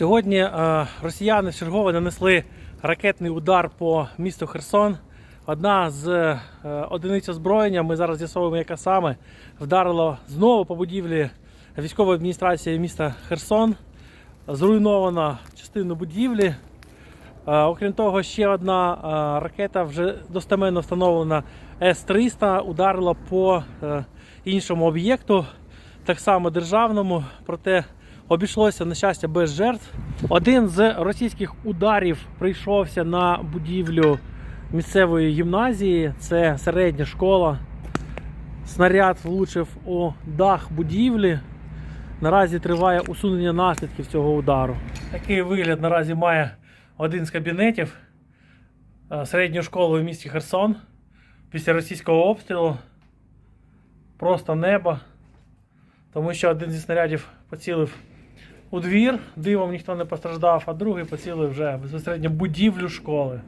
Сьогодні е, росіяни чергово нанесли ракетний удар по місту Херсон. Одна з е, одиниць озброєння, ми зараз з'ясовуємо, яка саме вдарила знову по будівлі військової адміністрації міста Херсон. Зруйнована частина будівлі. Е, Окрім того, ще одна ракета вже достеменно встановлена С-300 ударила по іншому об'єкту, так само державному, проте обійшлося на щастя без жертв. Один з російських ударів прийшовся на будівлю місцевої гімназії. Це середня школа. Снаряд влучив у дах будівлі. Наразі триває усунення наслідків цього удару. Такий вигляд наразі має один з кабінетів е, середньої школи в місті Херсон після російського обстрілу. Просто небо. Тому що один зі снарядів поцілив у двір, дивом ніхто не постраждав, а другий поцілив вже безпосередньо будівлю школи.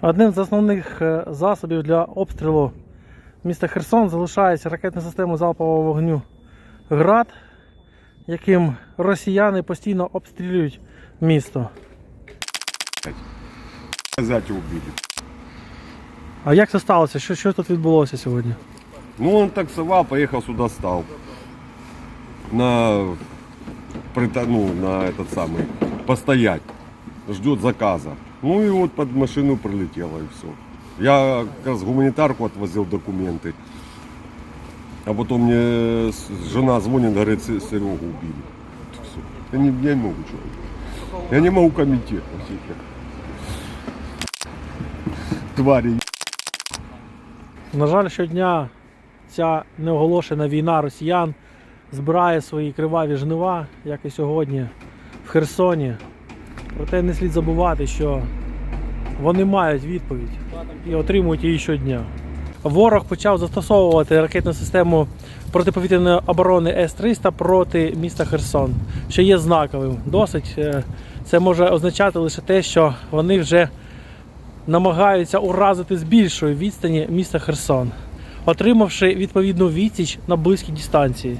Одним з основних е, засобів для обстрілу міста Херсон залишається ракетна система залпового вогню ГРАД, яким росіяни постійно обстрілюють місто. Зятя убили. А як це сталося? Що, що тут відбулося сьогодні? Ну, он таксовал, поехал сюда, стал. На, прита- ну, на этот самый, постоять. Ждет заказа. Ну и вот под машину прилетело и все. Я как раз гуманитарку отвозил документы. А потом мне с- жена звонит, говорит, «Се- Серегу убили. Вот и всё. Я не, я не могу чего. Я не могу комментировать. всех этих Твари На жаль, щодня ця неоголошена війна росіян збирає свої криваві жнива, як і сьогодні в Херсоні. Проте не слід забувати, що вони мають відповідь і отримують її щодня. Ворог почав застосовувати ракетну систему протиповітряної оборони С-300 проти міста Херсон, що є знаковим. Досить е, це може означати лише те, що вони вже намагаються уразити з більшої відстані міста Херсон, отримавши відповідну відсіч на близькій дистанції.